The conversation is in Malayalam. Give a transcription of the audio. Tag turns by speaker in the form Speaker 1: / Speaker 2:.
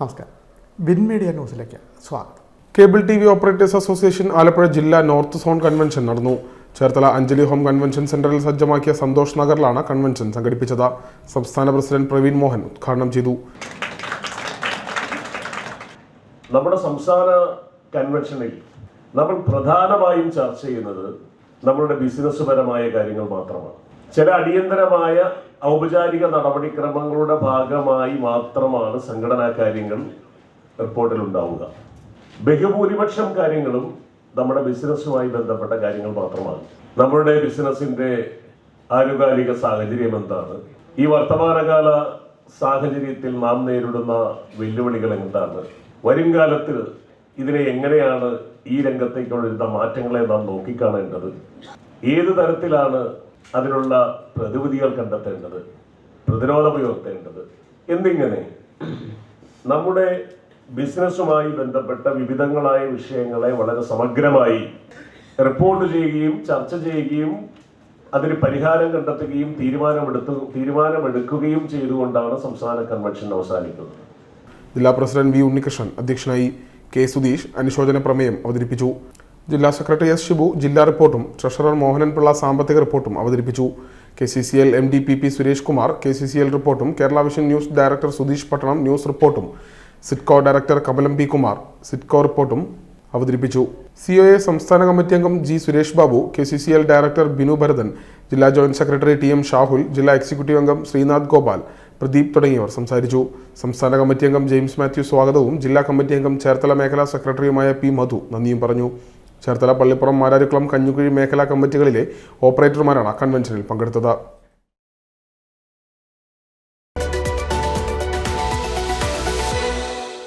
Speaker 1: നമസ്കാരം. വിൻ മീഡിയ ന്യൂസിലേക്ക് സ്വാഗതം.
Speaker 2: Cable T V operators association Alappuzha ജില്ലാ നോർത്ത് സോൺ കൺവെൻഷൻ നടന്നു. ചേർത്തല അഞ്ജലി ഹോം കൺവെൻഷൻ സെന്ററിൽ സജ്ജമാക്കിയ സന്തോഷ് നഗറിലാണ് കൺവെൻഷൻ സംഘടിപ്പിച്ചത്. സംസ്ഥാന പ്രസിഡന്റ് പ്രവീൺ മോഹൻ ഉദ്ഘാടനം ചെയ്തു.
Speaker 3: നമ്മുടെ സംസ്ഥാന കൺവെൻഷനിൽ നമ്മൾ പ്രധാനമായും ചർച്ച ചെയ്യുന്നത് നമ്മളുടെ ബിസിനസ് പരമായ കാര്യങ്ങൾ മാത്രമാണ്. ചില അടിയന്തരമായ ഔപചാരിക നടപടിക്രമങ്ങളുടെ ഭാഗമായി മാത്രമാണ് സംഘടനാ കാര്യങ്ങൾ റിപ്പോർട്ടിൽ ഉണ്ടാവുക. ബഹുഭൂരിപക്ഷം കാര്യങ്ങളും നമ്മുടെ ബിസിനസ്സുമായി ബന്ധപ്പെട്ട കാര്യങ്ങൾ മാത്രമാണ്. നമ്മുടെ ബിസിനസ്സിന്റെ ആനുകാലിക സാഹചര്യം എന്താണ്? ഈ വർത്തമാനകാല സാഹചര്യത്തിൽ നാം നേരിടുന്ന വെല്ലുവിളികൾ എന്താണ്? വരും കാലത്ത് ഇതിനെ എങ്ങനെയാണ് ഈ രംഗത്തേക്ക് വരുന്ന മാറ്റങ്ങളെ നാം നോക്കിക്കാണേണ്ടത്? ഏത് തരത്തിലാണ് അതിനുള്ള പ്രതിവിധികൾ കണ്ടെത്തേണ്ടത് പ്രതിരോധം ഉയർത്തേണ്ടത് എന്നിങ്ങനെ നമ്മുടെ ബിസിനസ്സുമായി ബന്ധപ്പെട്ട വിവിധങ്ങളായ വിഷയങ്ങളെ വളരെ സമഗ്രമായി റിപ്പോർട്ട് ചെയ്യുകയും ചർച്ച ചെയ്യുകയും അതിന് പരിഹാരം കണ്ടെത്തുകയും തീരുമാനമെടുത്തു തീരുമാനമെടുക്കുകയും ചെയ്തുകൊണ്ടാണ് സംസ്ഥാന കൺവെൻഷൻ അവസാനിക്കുന്നത്.
Speaker 2: ജില്ലാ പ്രസിഡന്റ് വി ഉണ്ണികൃഷ്ണൻ അധ്യക്ഷനായി കെ സുധീഷ് അനുശോചന പ്രമേയം അവതരിപ്പിച്ചു. ജില്ലാ സെക്രട്ടറി എസ് ഷിബു ജില്ലാ റിപ്പോർട്ടും ട്രഷറർ മോഹനൻ പിള്ള സാമ്പത്തിക റിപ്പോർട്ടും അവതരിപ്പിച്ചു. K C C L M D P P Suresh Kumar K C C L റിപ്പോർട്ടും Kerala vision news director Sudheesh Pattanam news റിപ്പോർട്ടും സിറ്റ്കോ ഡയറക്ടർ കമലം പി കുമാർ സിറ്റ്കോ റിപ്പോർട്ടും അവതരിപ്പിച്ചു. സി ഒ എ സംസ്ഥാന കമ്മിറ്റി അംഗം G Suresh Babu K C C L director Binu Bharathan ജില്ലാ joint secretary T M Shahul ജില്ലാ എക്സിക്യൂട്ടീവ് അംഗം ശ്രീനാഥ് ഗോപാൽ പ്രദീപ് തുടങ്ങിയവർ സംസാരിച്ചു. സംസ്ഥാന കമ്മിറ്റി അംഗം ജെയിംസ് മാത്യു സ്വാഗതവും ജില്ലാ കമ്മിറ്റി അംഗം ചേർത്തല മേഖലാ സെക്രട്ടറിയുമായ പി മധു നന്ദിയും പറഞ്ഞു. ചേർത്തല പള്ളിപ്പുറം മാരാരിക്കുളം കഞ്ഞുകുഴി മേഖലാ കമ്മിറ്റികളിലെ ഓപ്പറേറ്റർമാരാണ് കൺവെൻഷനിൽ പങ്കെടുത്തത്.